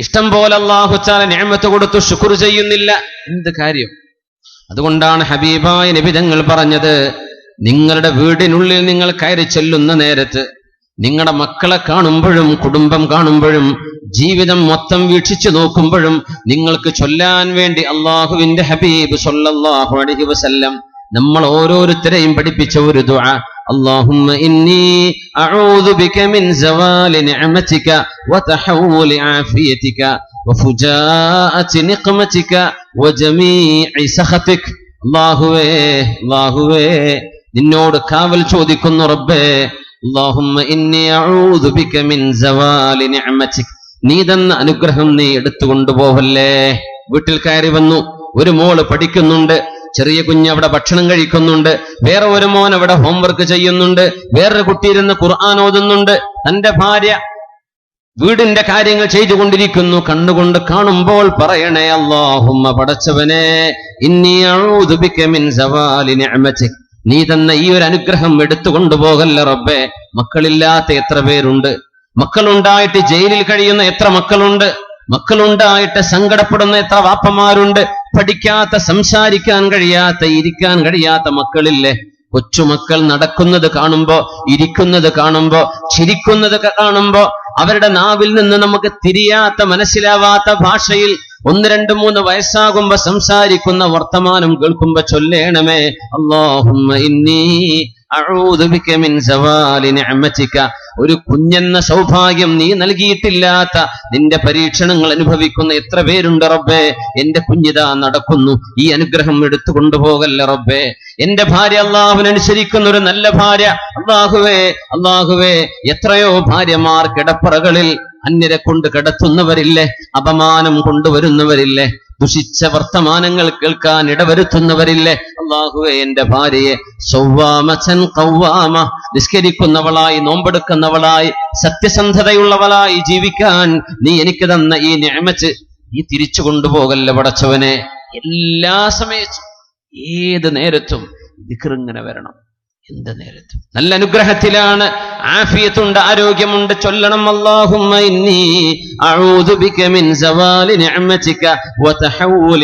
ഇഷ്ടം പോലെ അള്ളാഹുച്ചാല ഞാമത്ത് കൊടുത്തു ശുക്ർ ചെയ്യുന്നില്ല. എന്ത് കാര്യം? അതുകൊണ്ടാണ് ഹബീബായ നിബിതങ്ങൾ പറഞ്ഞത് നിങ്ങളുടെ വീടിനുള്ളിൽ നിങ്ങൾ കയറി ചെല്ലുന്ന നേരത്ത് നിങ്ങളുടെ മക്കളെ കാണുമ്പോഴും കുടുംബം കാണുമ്പോഴും ജീവിതം മൊത്തം വീക്ഷിച്ചു നോക്കുമ്പോഴും നിങ്ങൾക്ക് ചൊല്ലാൻ വേണ്ടി അള്ളാഹുവിന്റെ ഹബീബ് സൊല്ലാഹു അലൈഹി വസല്ലം നമ്മൾ ഓരോരുത്തരെയും പഠിപ്പിച്ച ഒരു ദുആ. اللهم إني أعوذ بك من زوال نعمتك وتحول عافيتك وفجاءة نقمتك وجميع سخطك അള്ളാഹുവേ അള്ളാഹുവേ നിന്നോട് കാവൽ ചോദിക്കുന്നു റബ്ബേ അള്ളാഹുമ്മ ഇന്നി അഊദു ബിക മിൻ സവാലി നിഅമതിക് നീ തന്ന അനുഗ്രഹം നീ എടുത്തുകൊണ്ടു പോവല്ലേ വീട്ടിൽ കയറി വന്നു ഒരു മോള് പഠിക്കുന്നുണ്ട് ചെറിയ കുഞ്ഞ് അവിടെ ഭക്ഷണം കഴിക്കുന്നുണ്ട്. വേറെ ഒരു മോൻ അവിടെ ഹോംവർക്ക് ചെയ്യുന്നുണ്ട്. വേറൊരു കുട്ടി ഇരുന്ന് ഖുർആൻ ഓതുന്നുണ്ട്. തന്റെ ഭാര്യ വീടിന്റെ കാര്യങ്ങൾ ചെയ്തുകൊണ്ടിരിക്കുന്നു. കണ്ണുകൊണ്ട് കാണുമ്പോൾ പറയണേ അള്ളാഹുമ്മ പടച്ചവനെ നീ തന്നെ ഈ ഒരു അനുഗ്രഹം എടുത്തുകൊണ്ടുപോകല്ല റബ്ബേ. മക്കളില്ലാത്ത എത്ര പേരുണ്ട്? മക്കളുണ്ടായിട്ട് ജയിലിൽ കഴിയുന്ന എത്ര മക്കളുണ്ട്? മക്കളുണ്ടായിട്ട് സങ്കടപ്പെടുന്ന എത്ര വാപ്പമാരുണ്ട് പഠിക്കാത്ത സംസാരിക്കാൻ കഴിയാത്ത ഇരിക്കാൻ കഴിയാത്ത മക്കളില്ലേ? കൊച്ചുമക്കൾ നടക്കുന്നത് കാണുമ്പോ ഇരിക്കുന്നത് കാണുമ്പോ ചിരിക്കുന്നത് കാണുമ്പോ അവരുടെ നാവിൽ നിന്ന് നമുക്ക് തിരിയാത്ത മനസ്സിലാവാത്ത ഭാഷയിൽ ഒന്ന് രണ്ട് മൂന്ന് വയസ്സാകുമ്പോ സംസാരിക്കുന്ന വർത്തമാനം കേൾക്കുമ്പോ ചൊല്ലേണമേ. അള്ളാഹുമ്മ ഇന്നി അഊദു ബിക മിൻ സവാലി നിഅമതിക. ഒരു കുഞ്ഞെന്ന സൗഭാഗ്യം നീ നൽകിയിട്ടില്ലാത്ത നിന്റെ പരീക്ഷണങ്ങൾ അനുഭവിക്കുന്ന എത്ര പേരുണ്ട് റബ്ബേ? എന്റെ കുഞ്ഞിതാ നടക്കുന്നു. ഈ അനുഗ്രഹം എടുത്തു കൊണ്ടുപോകല്ല റബ്ബേ? എന്റെ ഭാര്യ അള്ളാഹുവിനനുസരിക്കുന്ന ഒരു നല്ല ഭാര്യ. അള്ളാഹുവേ അള്ളാഹുവേ എത്രയോ ഭാര്യമാർ കിടപ്പറകളിൽ അന്യരെ കൊണ്ട് കിടത്തുന്നവരില്ലേ? അപമാനം കൊണ്ടുവരുന്നവരില്ലേ? ദുഷിച്ച വർത്തമാനങ്ങൾ കേൾക്കാൻ ഇടവരുത്തുന്നവരില്ലേ? എന്റെ ഭാര്യയെ സൗവാമച്ചൻ കൗവാമ നിസ്കരിക്കുന്നവളായി നോമ്പെടുക്കുന്നവളായി സത്യസന്ധതയുള്ളവളായി ജീവിക്കാൻ നീ എനിക്ക് തന്ന ഈ ഞാമച്ച് നീ തിരിച്ചു കൊണ്ടുപോകല്ല പടച്ചവനെ? എല്ലാ സമയത്തും ഏത് നേരത്തും ദിക്റിങ്ങനെ വരണം. എന്ത് നേരത്തും? നല്ല അനുഗ്രഹത്തിലാണ്. ആഫിയത്തുണ്ട് ആരോഗ്യമുണ്ട്. ചൊല്ലണം അല്ലാഹുമ്മ ഇന്നി അഊദു ബിക മിൻ സവാലി നിഅമതിക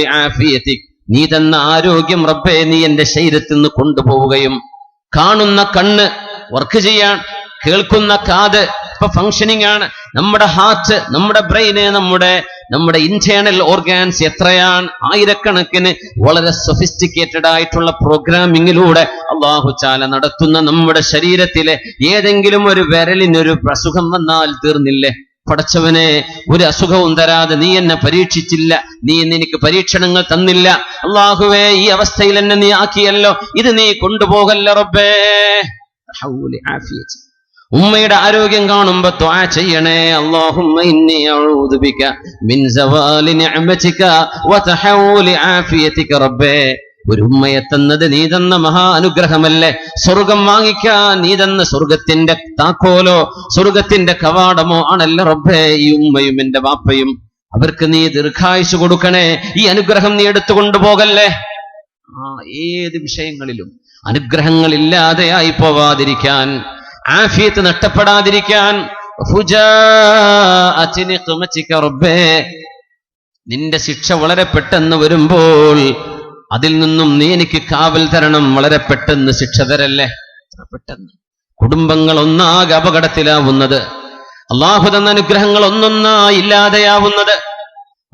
ആഫിയതിക് നീ തന്ന ആരോഗ്യം റബ്ബേ നീ എന്റെ ശരീരത്തിൽ നിന്ന് കൊണ്ടുപോവുകയും കാണുന്ന കണ്ണ് വർക്ക് ചെയ്യാൻ കേൾക്കുന്ന കാത് ഇപ്പൊ ഫങ്ഷനിങ് ആണ്. നമ്മുടെ ഹാർട്ട് നമ്മുടെ ബ്രെയിന് നമ്മുടെ നമ്മുടെ ഇന്റേണൽ ഓർഗാൻസ് എത്രയാണ്? ആയിരക്കണക്കിന് വളരെ സൊഫിസ്റ്റിക്കേറ്റഡ് ആയിട്ടുള്ള പ്രോഗ്രാമിങ്ങിലൂടെ അള്ളാഹു ചാല നടത്തുന്ന നമ്മുടെ ശരീരത്തിലെ ഏതെങ്കിലും ഒരു വിരലിനൊരു അസുഖം വന്നാൽ തീർന്നില്ലേ? പടച്ചവനെ ഒരു അസുഖവും തരാതെ നീ എന്നെ പരീക്ഷിച്ചില്ല. നീ ഇന്ന് എനിക്ക് പരീക്ഷണങ്ങൾ തന്നില്ല. അള്ളാഹുവേ ഈ അവസ്ഥയിൽ എന്നെ നീ ആക്കിയല്ലോ. ഇത് നീ കൊണ്ടുപോകല്ല റബ്ബേ. ഉമ്മയുടെ ആരോഗ്യം കാണുമ്പോ ആ ചെയ്യണേ. അല്ലാഹുമ്മ ഇന്നി അഊദു ബിക മിൻ സവാലി നിഅമതിക വതഹൗലി ആഫിയതിക റബ്ബേ. ഒരു ഉമ്മയെ തന്നത് നീ തന്ന മഹാ അനുഗ്രഹമല്ലേ സ്വർഗം വാങ്ങിക്കാൻ നീ തന്ന സ്വർഗത്തിന്റെ താക്കോലോ സ്വർഗത്തിന്റെ കവാടമോ ആണല്ല റബ്ബേ ഈ ഉമ്മയും എന്റെ വാപ്പയും. അവർക്ക് നീ ദീർഘായുസ് കൊടുക്കണേ. ഈ അനുഗ്രഹം നീ എടുത്തു കൊണ്ടുപോകല്ലേ? ആ ഏത് വിഷയങ്ങളിലും അനുഗ്രഹങ്ങൾ ഇല്ലാതെയായി പോവാതിരിക്കാൻ ആഫിയത്ത് നഷ്ടപ്പെടാതിരിക്കാൻ. റബ്ബേ നിന്റെ ശിക്ഷ വളരെ പെട്ടെന്ന് വരുമ്പോൾ അതിൽ നിന്നും നീ എനിക്ക് കാവൽ തരണം. വളരെ പെട്ടെന്ന് ശിക്ഷ തരല്ലേ? പെട്ടെന്ന്? കുടുംബങ്ങൾ ഒന്നാകെ അപകടത്തിലാവുന്നത്. അള്ളാഹു തന്ന അനുഗ്രഹങ്ങൾ ഒന്നൊന്നായി ഇല്ലാതെയാവുന്നത്.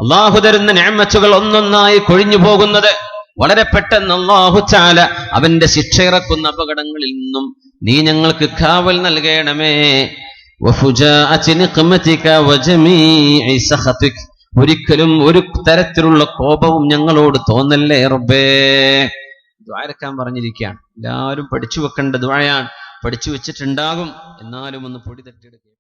അള്ളാഹു തരുന്ന ഞാമച്ചുകൾ ഒന്നൊന്നായി കൊഴിഞ്ഞു പോകുന്നത്. വളരെ പെട്ടെന്ന് അള്ളാഹു ചാല അവന്റെ ശിക്ഷ ഇറക്കുന്ന അപകടങ്ങളിൽ നിന്നും നീ ഞങ്ങൾക്ക് കാവൽ നൽകണമേ. ഒരിക്കലും ഒരു തരത്തിലുള്ള കോപവും ഞങ്ങളോട് തോന്നല്ലേ റബ്ബേ? ദ്വാരക്കാൻ പറഞ്ഞിരിക്കുകയാണ്. എല്ലാവരും പഠിച്ചു വെക്കേണ്ട ദ്വായാണ് പഠിച്ചു വെച്ചിട്ടുണ്ടാകും. എന്നാലും ഒന്ന് പൊടി തട്ടിയെടുക്കുക